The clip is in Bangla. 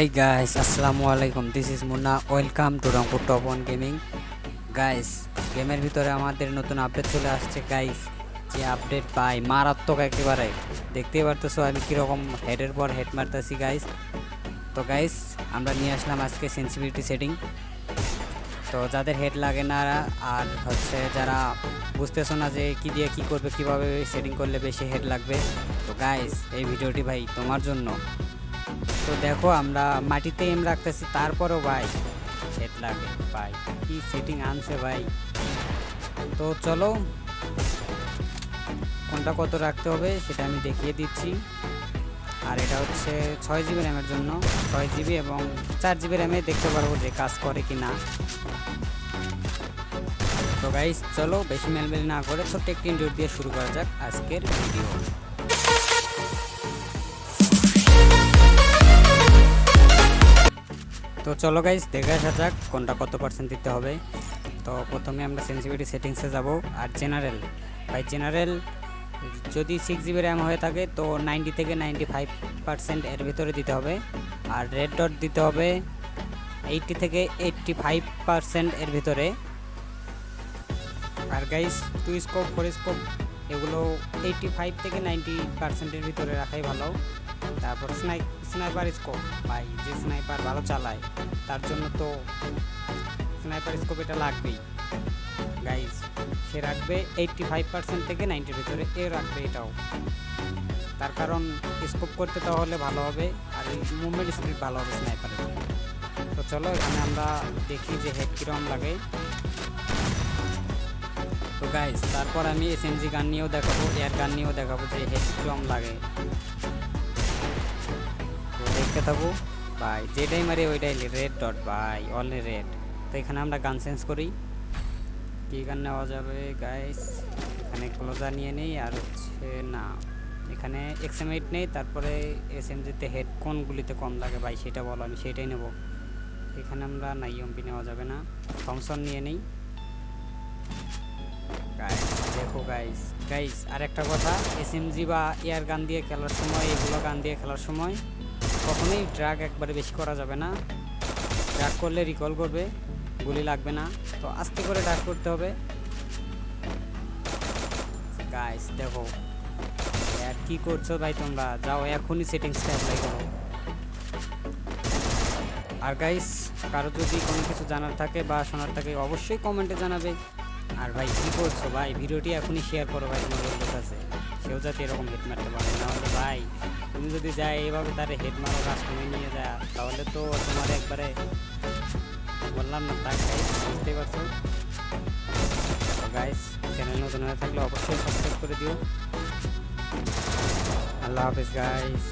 Hey guys, আসসালামু আলাইকুম this is Munna welcome to Rangpur top one gaming guys গেমের ভিতরে আমাদের নতুন আপডেট চলে আসছে গাইস যে আপডেট পাই মারাত্মক একেবারে। দেখতেই পারতেছো আমি কীরকম হেডের পর হেড মারতেছি গাইস তো গাইস আমরা নিয়ে আসলাম আজকে সেন্সিটিভিটি সেটিং তো যাদের হেড লাগে না আর হচ্ছে যারা বুঝতেছো না যে কি দিয়ে কি করবে কীভাবে সেটিং করলে বেশি হেড লাগবে। তো গাইস এই ভিডিওটি ভাই তোমার জন্য। তো দেখো আমরা মাটিতে এম রাখতেছি, তারপরও ভাই হেড লাগে। ভাই, কি সেটিং আনছে ভাই? তো চলো, কোনটা কত রাখতে হবে সেটা আমি দেখিয়ে দিচ্ছি। আর এটা হচ্ছে ছয় জিবি র্যামের জন্য। ছয় জিবি এবং চার জিবি র্যামে দেখতে পারব যে কাজ করে কি না তো গাইস চলো বেশি মেলমেল না করে ছোট্ট একটি ইন্টারভিউ দিয়ে শুরু করা যাক আজকের ভিডিও তো চলো গাইস দেখে আসা যাক কোনটা কত পার্সেন্ট দিতে হবে। তো প্রথমে আমরা সেন্সিটিভিটি সেটিংসে যাব, আর জেনারেল বাই জেনারেল যদি সিক্স জিবি র্যাম হয়ে থাকে, তো নাইনটি থেকে নাইনটি ফাইভ পার্সেন্ট এর ভিতরে দিতে হবে। আর রেড ডট দিতে হবে এইটটি থেকে এইটটি ফাইভ পার্সেন্ট এর ভিতরে। আর guys two scope four scope এগুলো এইটটি ফাইভ থেকে নাইনটি পার্সেন্টের ভিতরে রাখাই ভালো। তারপর স্নাই স্নাইপার স্কোপ। ভাই, যে স্নাইপার ভালো চালায়, তার জন্য তো স্নাইপার স্কোপ এটা লাগবেই। গাইজ সে রাখবে এইটটি ফাইভ পার্সেন্ট থেকে নাইনটির ভিতরে, এ রাখবে এটাও। তার কারণ স্কোপ করতে তাহলে ভালো হবে, আর মুভমেন্ট স্পিড ভালো হবে স্নাইপারের। তো চলো, এখানে আমরা দেখি যে হেড কীরকম লাগে। তো গাইজ তারপর আমি এসএমজি গান নিয়েও দেখাবো এয়ার গান নিয়েও দেখাবো যে হেড কীরকম লাগে। দেখতে থাকো। ভাই যেটাই মারি ওইটাই রেড ডট ভাই অনলি রেড তো এখানে আমরা গান চেঞ্জ করি। কী গান নেওয়া যাবে গাইস এখানে ক্লোজার নিয়ে নেই, আর হচ্ছে না। এখানে এক্সএম এইট নেই, তারপরে এস এম জিতে হেড কোনগুলিতে কম লাগে, ভাই। সেটা বলো, আমি সেটাই নেব। এখানে আমরা না ইএমপি নেওয়া যাবে না। থমসন নিয়ে নেই। গাইস দেখো গাইস গাইস আর একটা কথা। এস এম জি বা এয়ার গান দিয়ে খেলার সময়, এগুলো গান দিয়ে খেলার সময় কখনোই ড্রাগ একবারে বেশি করা যাবে না। ড্রাগ করলে রিকল করবে, গুলি লাগবে না। তো আস্তে করে ড্রাগ করতে হবে। গাইস দেখো, আর কি করছ ভাই তোমরা? যাও, এখনই সেটিংসটা অ্যাপ্লাই করো। আর গাইস কারও যদি কোনো কিছু জানার থাকে বা শোনার থাকে, অবশ্যই কমেন্টে জানাবে। আর ভাই, কী করছ ভাই? ভিডিওটি এখনই শেয়ার করো ভাই তোমার কাছে। সেও যাতে এরকম হেড মারতে পারে নাহলে ভাই তুমি যদি যায় এইভাবে তার হেড মারো কাস্টমে নিয়ে যা, তাহলে তো তোমার একবারে বললাম না, তার বুঝতেই পারছ? গাইস চ্যানেল নতুন হয়ে থাকলে অবশ্যই সাবস্ক্রাইব করে দিও। আল্লাহ হাফিজ গাইস